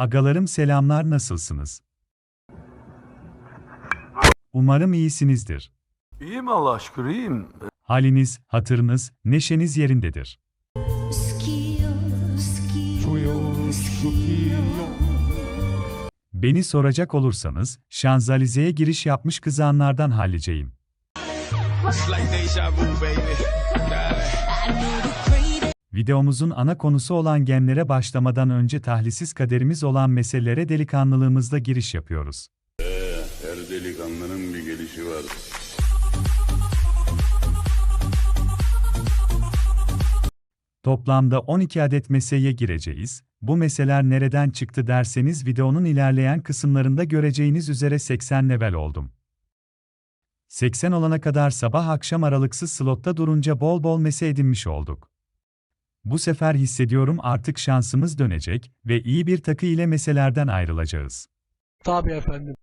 Agalarım selamlar nasılsınız? Umarım iyisinizdir. İyiyim Allah şükür iyiyim. Haliniz, hatırınız, neşeniz yerindedir. Beni soracak olursanız, Şanzalize'ye giriş yapmış kızanlardan halliceyim. Videomuzun ana konusu olan gemlere başlamadan önce tahlisiz kaderimiz olan meselelere delikanlılığımızla giriş yapıyoruz. Her delikanlının bir gelişi var. Toplamda 12 adet meseleye gireceğiz. Bu meseler nereden çıktı derseniz videonun ilerleyen kısımlarında göreceğiniz üzere 80 level oldum. 80 olana kadar sabah akşam aralıksız slotta durunca bol bol mese edinmiş olduk. Bu sefer hissediyorum artık şansımız dönecek ve iyi bir takı ile meselerden ayrılacağız. Tabii efendim.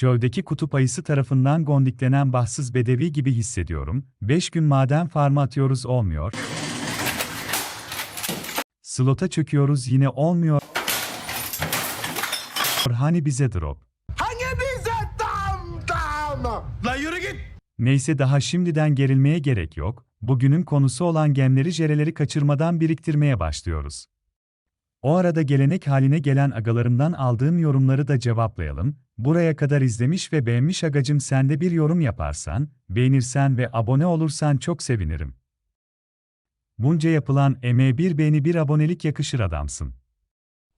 Çöldeki kutup ayısı tarafından gondiklenen bahtsız bedevi gibi hissediyorum. 5 gün maden farmı atıyoruz olmuyor. Slota çöküyoruz yine olmuyor. Hani bize drop. Hangi bize tam tam? La yürü git. Neyse daha şimdiden gerilmeye gerek yok. Bugünün konusu olan gemleri jereleri kaçırmadan biriktirmeye başlıyoruz. O arada gelenek haline gelen agalarımdan aldığım yorumları da cevaplayalım. Buraya kadar izlemiş ve beğenmiş agacım sen de bir yorum yaparsan, beğenirsen ve abone olursan çok sevinirim. Bunca yapılan emeğe bir beğeni bir abonelik yakışır adamsın.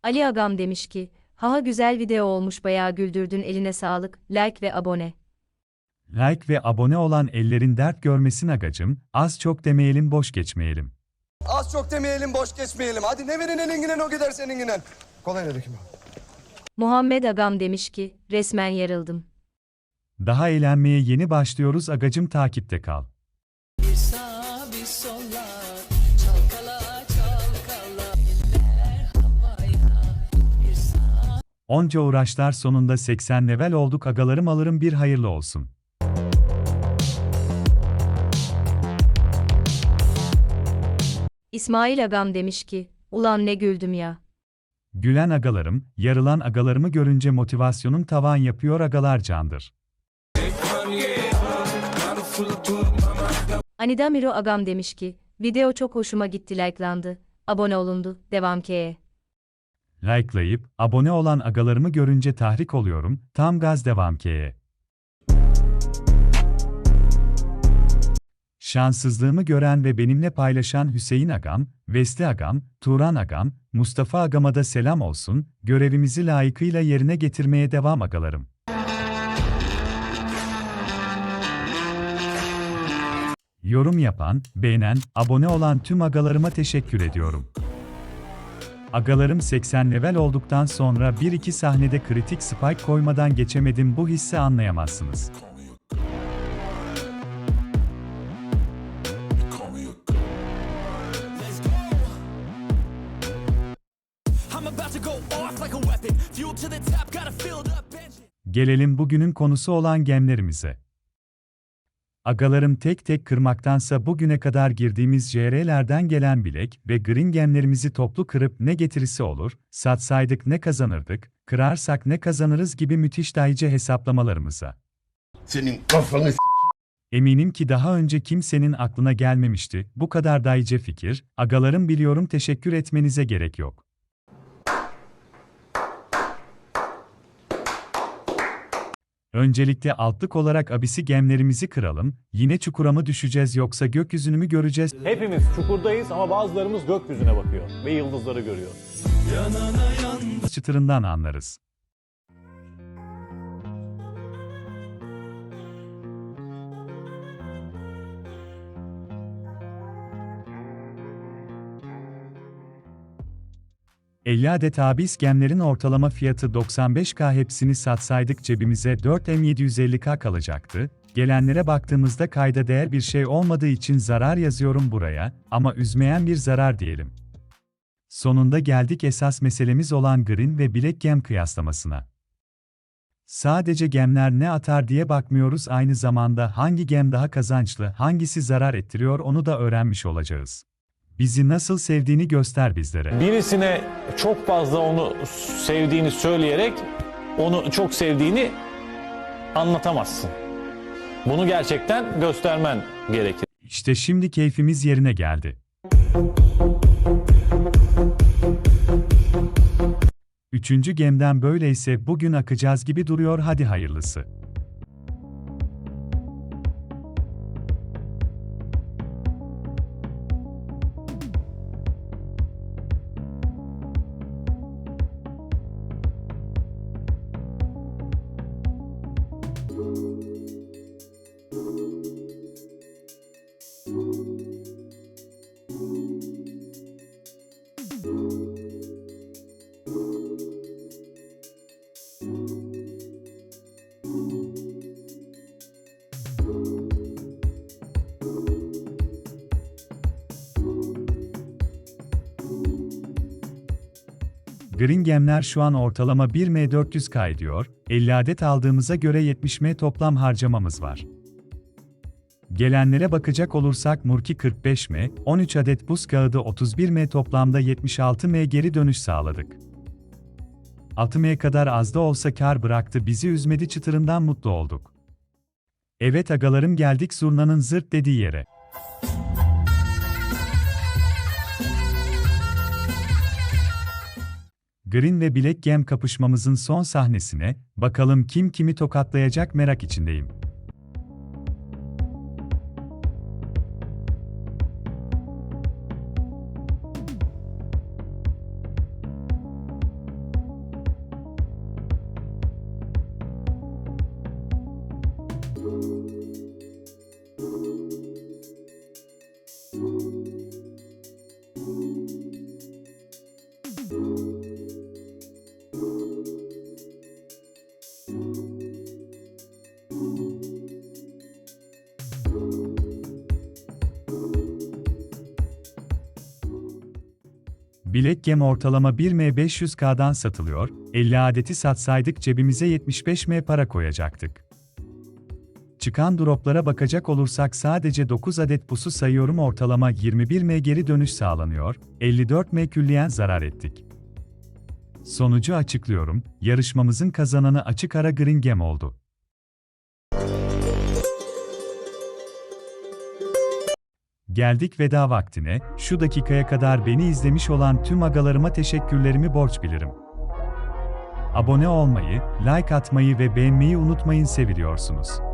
Ali Agam demiş ki, haha güzel video olmuş bayağı güldürdün eline sağlık, like ve abone. Like ve abone olan ellerin dert görmesin agacım, az çok demeyelim boş geçmeyelim. Az çok demeyelim, boş geçmeyelim. Hadi ne verin elinginen o gider seninginen. Kolay gelsin. Muhammed Agam demiş ki, resmen yarıldım. Daha eğlenmeye yeni başlıyoruz agacım takipte kal. Onca uğraşlar sonunda 80 level olduk agalarım alırım bir hayırlı olsun. İsmail Agam demiş ki, ulan ne güldüm ya. Gülen agalarım, yarılan agalarımı görünce motivasyonum tavan yapıyor agalar candır. Anida Miro Agam demiş ki, video çok hoşuma gitti likelandı, abone olundu, devam ke. Likelayıp, abone olan agalarımı görünce tahrik oluyorum, tam gaz devam keye. Şanssızlığımı gören ve benimle paylaşan Hüseyin Agam, Vesti Agam, Turan Agam, Mustafa Agam'a da selam olsun, görevimizi layıkıyla yerine getirmeye devam agalarım. Yorum yapan, beğenen, abone olan tüm agalarıma teşekkür ediyorum. Agalarım 80 level olduktan sonra 1-2 sahnede kritik spike koymadan geçemedim bu hissi anlayamazsınız. Gelelim bugünün konusu olan gemlerimize. Agalarım tek tek kırmaktansa bugüne kadar girdiğimiz JR'lerden gelen bilek ve green gemlerimizi toplu kırıp ne getirisi olur, satsaydık ne kazanırdık, kırarsak ne kazanırız gibi müthiş dahice hesaplamalarımıza. Senin kafanı Eminim ki daha önce kimsenin aklına gelmemişti, bu kadar dahice fikir, agalarım biliyorum teşekkür etmenize gerek yok. Öncelikle altlık olarak abisi gemlerimizi kıralım, yine çukura mı düşeceğiz yoksa gökyüzünü mü göreceğiz? Hepimiz çukurdayız ama bazılarımız gökyüzüne bakıyor ve yıldızları görüyor. çıtırından anlarız. ...50 adet abis gemlerin ortalama fiyatı 95k hepsini satsaydık cebimize 4M750k kalacaktı. Gelenlere baktığımızda kayda değer bir şey olmadığı için zarar yazıyorum buraya ama üzmeyen bir zarar diyelim. Sonunda geldik esas meselemiz olan Green ve Black Gem kıyaslamasına. Sadece gemler ne atar diye bakmıyoruz aynı zamanda hangi gem daha kazançlı, hangisi zarar ettiriyor onu da öğrenmiş olacağız. Bizi nasıl sevdiğini göster bizlere. Birisine çok fazla onu sevdiğini söyleyerek onu çok sevdiğini anlatamazsın. Bunu gerçekten göstermen gerekir. İşte şimdi keyfimiz yerine geldi. Üçüncü gemden böyleyse bugün akacağız gibi duruyor hadi hayırlısı. Green gemler şu an ortalama 1M400K ediyor, 50 adet aldığımıza göre 70M toplam harcamamız var. Gelenlere bakacak olursak Murki 45M, 13 adet buz kağıdı 31M toplamda 76M geri dönüş sağladık. 6M kadar az da olsa kar bıraktı bizi üzmedi çıtırından mutlu olduk. Evet agalarım geldik zurnanın zırt dediği yere. Green ve Black Gem kapışmamızın son sahnesine, bakalım kim kimi tokatlayacak merak içindeyim. Bilek gem ortalama 1M500K'dan satılıyor, 50 adeti satsaydık cebimize 75M para koyacaktık. Çıkan droplara bakacak olursak sadece 9 adet pusu sayıyorum ortalama 21M geri dönüş sağlanıyor, 54M külliyen zarar ettik. Sonucu açıklıyorum, yarışmamızın kazananı açık ara Green Gem oldu. Geldik veda vaktine, şu dakikaya kadar beni izlemiş olan tüm agalarıma teşekkürlerimi borç bilirim. Abone olmayı, like atmayı ve beğenmeyi unutmayın seviliyorsunuz.